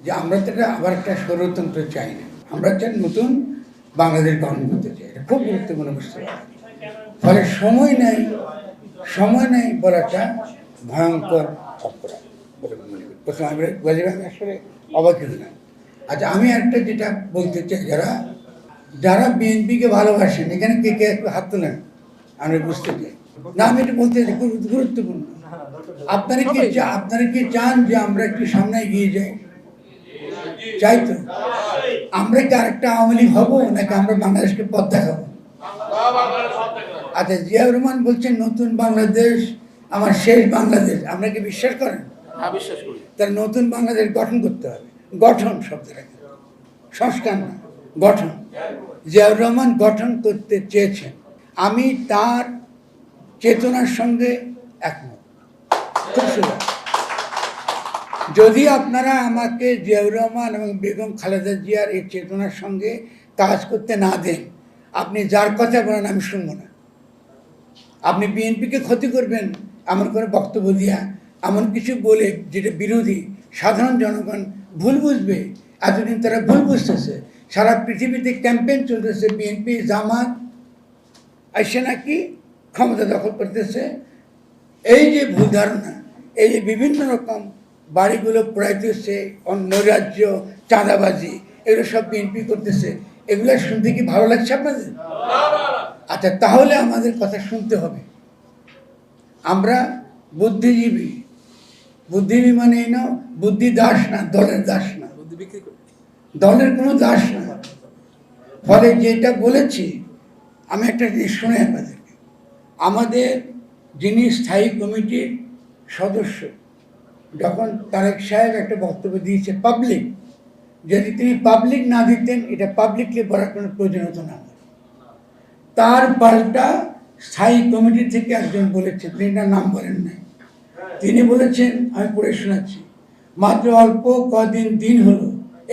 যে আমরা তো আবার একটা স্বরতন্ত্র চাই না। আমরা চাই নতুন বাংলাদেশ গঠন করতে চাই। এটা খুব গুরুত্বপূর্ণ পারি ফলে সময় নেই সময় নেই বলাটা ভয়ঙ্কর অপরাধ বলে মনে করি। প্রথমে আমরা আমি আসলে অবাক হলাম আচ্ছা আমি একটা যেটা বলতে চাই যারা যারা বিএনপিকে ভালোবাসেন এখানে কে কে হাত তোলেন? আমি বুঝতে চাই। না আমি এটা বলতে চাই গুরুত্বপূর্ণ। আপনারা কি আপনারা কি চান যে আমরা একটু সামনে এগিয়ে যাই? চাই তো। আমরা কি আরেকটা আওয়ামী লীগ হব নাকি আমরা বাংলাদেশকে পথ দেখাবো? আচ্ছা জিয়াউর রহমান বলছেন নতুন বাংলাদেশ আমার শেষ বাংলাদেশ। আমরা কি বিশ্বাস করেন? বিশ্বাস করি তার নতুন বাংলাদেশ গঠন করতে হবে। গঠন শব্দটা কি? সংস্কার না গঠন। জিয়াউর রহমান গঠন করতে চেয়েছেন। আমি তার চেতনার সঙ্গে একমত। খুব সুন্দর। যদি আপনারা আমাকে জিয়াউর রহমান এবং বেগম খালেদা জিয়ার এই চেতনার সঙ্গে কাজ করতে না দেন, আপনি যার কথা বলেন আমি শুনব না। আপনি বিএনপিকে ক্ষতি করবেন এমন করে বক্তব্য দিয়া, এমন কিছু বলে যেটা বিরোধী, সাধারণ জনগণ ভুল বুঝবে, এতদিন তারা ভুল বুঝতেছে। সারা পৃথিবীতে ক্যাম্পেইন চলতেছে, বিএনপি জামাত এসে নাকি ক্ষমতা দখল করতেছে। এই যে ভুল ধারণা, এই যে বিভিন্ন রকম বাড়িগুলো পড়াইতেছে অন্য রাজ্য চাঁদাবাজি এগুলো সব বিএনপি করতেছে। এগুলো শুনতে কি ভালো লাগছে আপনাদের? আচ্ছা তাহলে আমাদের কথা শুনতে হবে। আমরা বুদ্ধিজীবী। বুদ্ধিজীবী মানে এই না বুদ্ধি দাস না দলের দাস না। দলের কোনো দাস না। ফলে যেটা বলেছি আমি একটা জিনিস শুনে আপনাদেরকে। আমাদের যিনি স্থায়ী কমিটির সদস্য যখন তারেক সাহেব একটা বক্তব্য দিয়েছে পাবলিক যদি তিনি পাবলিক না দিতেন, এটা পাবলিকলি বলার কোনো প্রয়োজন হতো না। তার পাল্টা স্থায়ী কমিটি থেকে একজন বলেছেন, তিনি তার নাম বলেন নাই। তিনি বলেছেন, আমি পড়ে শোনাচ্ছি, মাত্র অল্প কদিন দিন হলো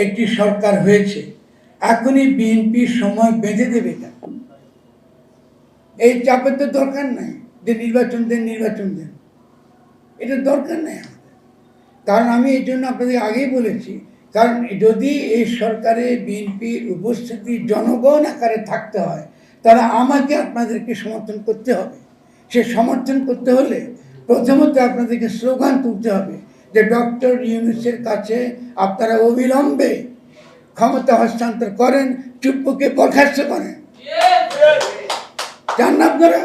একটি সরকার হয়েছে, এখনই বিএনপি সময় বেঁধে দেবে কেন এই চাপের তো দরকার নাই, যে নির্বাচন দেন নির্বাচন দেন। এটা দরকার নাই কারণ আমি এই জন্য আপনাদের আগেই বলেছি, কারণ যদি এই সরকারে বিএনপির উপস্থিতি জনগণ আকারে থাকতে হয়, তাহলে আমাকে আপনাদেরকে সমর্থন করতে হবে। সে সমর্থন করতে হলে প্রথমত আপনাদেরকে স্লোগান তুলতে হবে যে ডক্টর ইউনুসের কাছে আপনারা অবিলম্বে ক্ষমতা হস্তান্তর করেন, চুপ্পুকে বরখাস্ত করেন। চান আপনারা?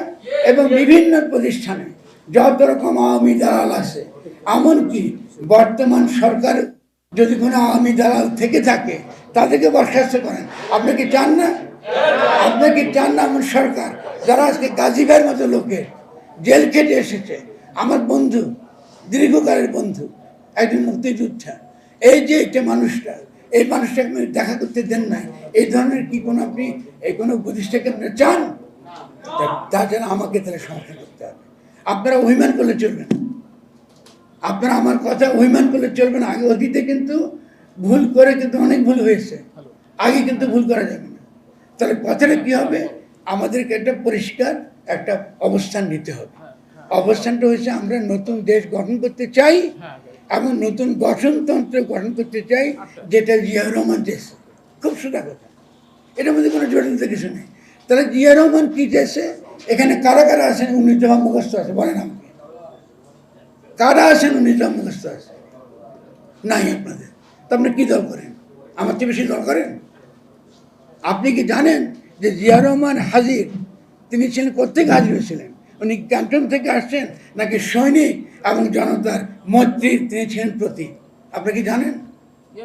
এবং বিভিন্ন প্রতিষ্ঠানে যত রকম আওয়ামী দালাল আছে, এমনকি বর্তমান সরকার যদি কোনো আওয়ামী দালাল থেকে থাকে, তাদেরকে বরখাস্ত করেন। আপনি কি চান না? আপনি কি চান না এমন সরকার যারা আজকে গাজীভাইয়ের মতো লোকের জেল খেটে এসেছে? আমার বন্ধু, দীর্ঘকালের বন্ধু, একজন মুক্তিযোদ্ধা। এই যে একটা মানুষটা, এই মানুষটাকে আপনি দেখা করতে দেন নাই, এই ধরনের কি কোনো আপনি, এই কোনো প্রতিষ্ঠাকে আপনি চান? তা- জন্য আমাকে তাহলে সমর্থন করতে হবে। আপনারা অভিমান করলে চলবেন না। আপনারা আমার কথা অভিমান করলে চলবে না। আগে অতীতে কিন্তু ভুল করে কিন্তু অনেক ভুল হয়েছে। আগে কিন্তু ভুল করা যাবে না। তাহলে কথাটা কী হবে? আমাদেরকে একটা পরিষ্কার একটা অবস্থান নিতে হবে। অবস্থানটা হচ্ছে আমরা নতুন দেশ গঠন করতে চাই এবং নতুন গঠনতন্ত্র গঠন করতে চাই, যেটা জিয়াউর রহমান চেয়েছে। খুব সোজা কথা। এটার মধ্যে কোনো জটিলতা কিছু নেই। তাহলে জিয়া রহমান কী চেয়েছে? এখানে কারা কারা আছেন? উনিশ দফা মুখস্থ আছে, বলেন আমাকে। কারা আছেন দফা মুখস্থ আছে নাই আপনাদের। তা আপনি কী দল করেন? আমার চেয়ে বেশি দল করেন? আপনি কি জানেন যে জিয়া রহমান হাজির তিনি ছিলেন কোথেকে হাজির হয়েছিলেন? উনি ক্যান্টন থেকে আসছেন নাকি সৈনিক এবং জনতার মৈত্রীর তিনি ছিলেন প্রতীক? আপনি কি জানেন?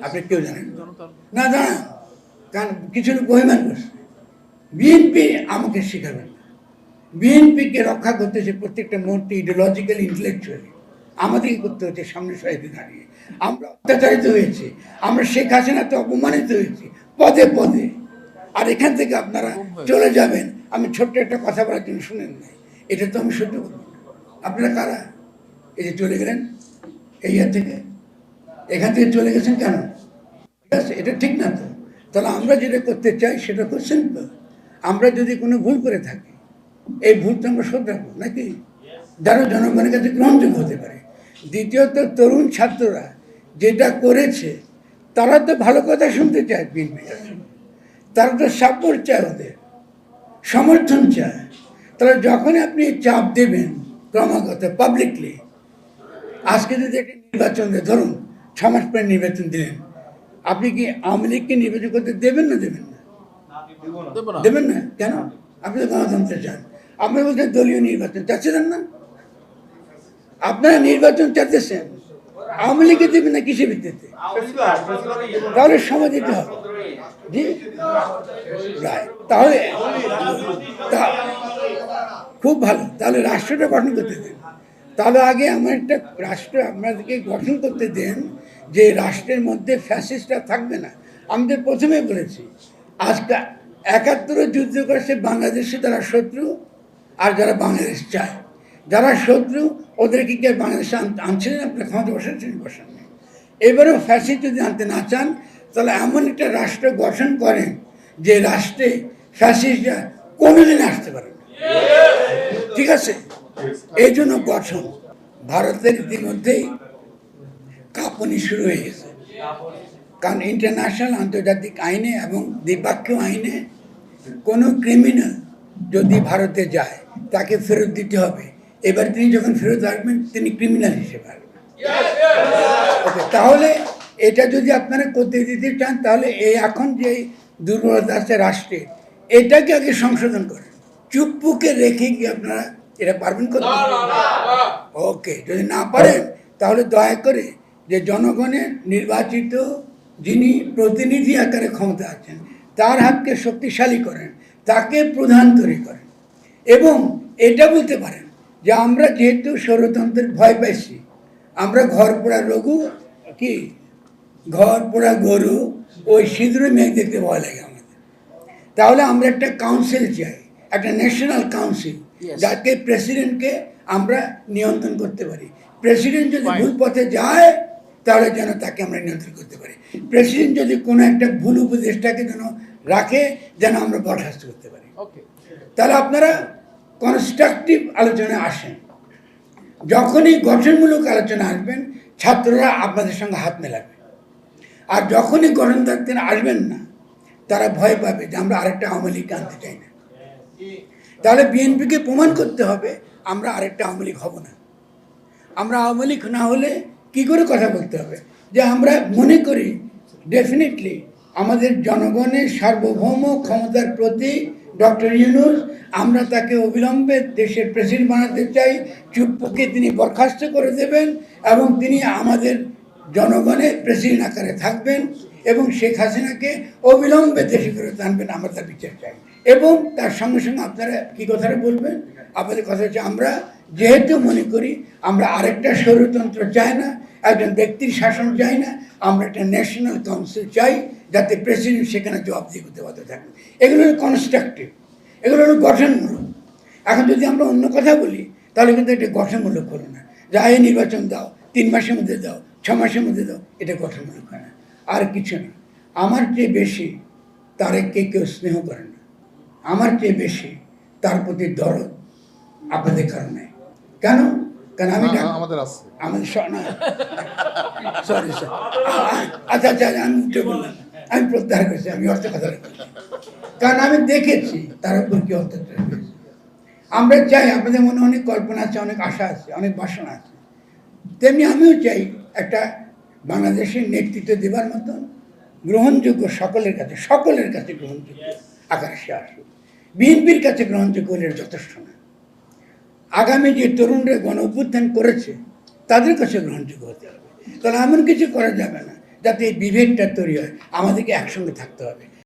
আপনি কেউ জানেন না? জানেন। কারণ কিছু লোক অভিমান করছে বিএনপি আমাকে শেখাবেন না। বিএনপিকে রক্ষা করতেছে প্রত্যেকটা মুহূর্তে ইডিওলজিক্যাল ইন্টেলেকচুয়ালি আমাদেরকে করতে হচ্ছে সামনে সাহিত্যে দাঁড়িয়ে। আমরা অত্যাচারিত হয়েছি আমরা শেখ হাসিনাতে অপমানিত হয়েছি পদে পদে। আর এখান থেকে আপনারা চলে যাবেন। আমি ছোট্ট একটা কথা বলার জন্য শুনেন নাই। এটা তো আমি সহ্য করব না। আপনারা কারা? এই যে চলে গেলেন? এই ইয়ার থেকে? এখান থেকে চলে গেছেন কেন? ঠিক আছে এটা ঠিক না তো। তাহলে আমরা যেটা করতে চাই সেটা খুব সিম্পল আমরা যদি কোনো ভুল করে থাকি এই ভুলটা আমরা শোধরাবো নাকি? যারা জনগণের কাছে গ্রহণযোগ্য হতে পারে। দ্বিতীয়ত তরুণ ছাত্ররা যেটা করেছে তারা তো ভালো কথা শুনতে চায় বিএনপি তারা তো সাপোর্ট চায় ওদের সমর্থন চায়। তাহলে যখন আপনি চাপ দেবেন ক্রমাগত পাবলিকলি আজকে যদি একটা নির্বাচন দেয় ধরুন ছ মাস পরে নির্বাচন দিলেন আপনি কি আওয়ামী লীগকে নির্বাচন করতে দেবেন না দেবেন না? দেবেন না? কেন? আপনি তো গণতন্ত্র চান আপনি বলছেন দলীয় নির্বাচন চাচ্ছিলেন না? আপনারা নির্বাচন চাইতেছেন, আওয়ামী লীগকে দেবেন না কিসের ভিত্তিতে? তাহলে সময় দিতে হবে। তাহলে খুব ভালো। তাহলে রাষ্ট্রটা গঠন করতে দেন। তাহলে আগে আমার একটা রাষ্ট্র আপনাদেরকে গঠন করতে দেন যে রাষ্ট্রের মধ্যে ফ্যাসিস্টরা থাকবে না। আমি তো প্রথমে বলেছি, আজকে একাত্তরে যুদ্ধ করেছে বাংলাদেশে তারা শত্রু, আর যারা বাংলাদেশ চায়। যারা শত্রু, ওদেরকে কি বাংলাদেশে আন- আনছিলেন আপনার ক্ষমতা বসাচ্ছেন বসান এবারেও ফ্যাসিস্ট যদি আনতে না চান, তাহলে এমন একটা রাষ্ট্র গঠন করেন যে রাষ্ট্রে ফ্যাসিস্টরা কোনোদিন আসতে পারে না। ঠিক আছে? এই জন্য গঠন ভারতের ইতিমধ্যেই কাঁপুনি শুরু হয়ে গেছে। কারণ ইন্টারন্যাশনাল আন্তর্জাতিক আইনে এবং দ্বিপাক্ষীয় আইনে কোনো ক্রিমিনাল যদি ভারতে যায়, তাকে ফেরত দিতে হবে। এবার তিনি যখন ফেরত আসবেন তিনি ক্রিমিনাল হিসেবে আসবেন। ওকে তাহলে এটা যদি আপনারা করতে দিতে চান তাহলে এই এখন যে দুর্বলতা আছে রাষ্ট্রে এটাকে আগে সংশোধন করেন। চুপ্পুকে রেখে কি আপনারা এটা পারবেন করতে? ওকে যদি না পারেন তাহলে দয়া করে যে জনগণের নির্বাচিত যিনি প্রতিনিধি আকারে ক্ষমতা আছেন তার হাতকে শক্তিশালী করেন তাকে প্রধান তৈরি করেন। এবং এটা বলতে পারেন যে আমরা যেহেতু ষড়যন্ত্রের ভয় পাইছি আমরা ঘর পোড়া রঘু কি? ঘর পোড়া গরু ওই সিঁদুরে মেঘ দেখতে ভয় লাগে আমাদের। তাহলে আমরা একটা কাউন্সিল চাই একটা ন্যাশনাল কাউন্সিল. যাকে প্রেসিডেন্টকে আমরা নিয়ন্ত্রণ করতে পারি। প্রেসিডেন্ট যদি ভুল পথে যায় তাহলে যেন তাকে আমরা নিয়ন্ত্রণ করতে পারি। প্রেসিডেন্ট যদি কোনো একটা ভুল উপদেশটাকে যেন রাখে যেন আমরা বরখাস্ত করতে পারি। তাহলে আপনারা কনস্ট্রাকটিভ আলোচনায় আসেন যখনই গঠনমূলক আলোচনা আসবেন, ছাত্ররা আপনাদের সঙ্গে হাত মেলাবে। আর যখনই গঠন থাকতে আসবেন না, তারা ভয় পাবে যে আমরা আরেকটা আওয়ামী লীগ আনতে চাই না। তাহলে বিএনপিকে প্রমাণ করতে হবে, আমরা আরেকটা আওয়ামী লীগ হব না। আমরা আওয়ামী লীগ না হলে কি করে কথা বলতে হবে? যে আমরা মনে করি ডেফিনেটলি আমাদের জনগণের সার্বভৌম ক্ষমতার প্রতি ডক্টর ইউনুস, আমরা তাকে অবিলম্বে দেশের প্রেসিডেন্ট বানাতে চাই। চুপ্পুকে তিনি বরখাস্ত করে দেবেন এবং তিনি আমাদের জনগণের প্রেসিডেন্ট আকারে থাকবেন এবং শেখ হাসিনাকে অবিলম্বে দেশে ফেরত আনবেন, আমরা তার বিচার চাই। এবং তার সঙ্গে সঙ্গে আপনারা কি কথাটা বলবেন? আপনাদের কথা হচ্ছে আমরা যেহেতু মনে করি, আমরা আরেকটা স্বৈরতন্ত্র চাই না একজন ব্যক্তির শাসন চাই না, আমরা একটা ন্যাশনাল কাউন্সিল চাই যাতে প্রেসিডেন্ট সেখানে জবাবদিহি করতে বাধ্য থাকেন। এগুলো হলো কনস্ট্রাকটিভ এগুলো হলো গঠনমূলক। এখন যদি আমরা অন্য কথা বলি, তাহলে কিন্তু এটা গঠনমূলক হলো না। যা এই নির্বাচন দাও, তিন মাসের মধ্যে দাও, ছ মাসের মধ্যে দাও, এটা গঠনমূলক হয় না। আর কিছু না। আমার চেয়ে বেশি তারেককে কেউ স্নেহ করে না। আমার চেয়ে বেশি তার প্রতি দরদ আপনাদের কারণে। কেন? কেন আমি আমাদের আছে। সরি স্যার আচ্ছা আচ্ছা আমি উঠে বললাম। আমি প্রত্যাহার করছি আমি অর্থ কথা কারণ আমি দেখেছি তার উপর কি অত্যাচার আমরা চাই আমাদের মনে অনেক কল্পনা আছে অনেক আশা আছে অনেক বাসনা আছে। তেমনি আমিও চাই একটা বাংলাদেশের নেতৃত্ব দেবার মতন গ্রহণযোগ্য সকলের কাছে সকলের কাছে গ্রহণযোগ্য আকারে সে আসুক বিএনপির কাছে গ্রহণযোগ্য হলে যথেষ্ট। আগামী যে তরুণরা গণ করেছে, তাদের কাছে গ্রহণযোগ্য হতে হবে। কারণ এমন কিছু করা যাবে না যাতে এই বিভেদটা তৈরি হয়। আমাদেরকে একসঙ্গে থাকতে হবে।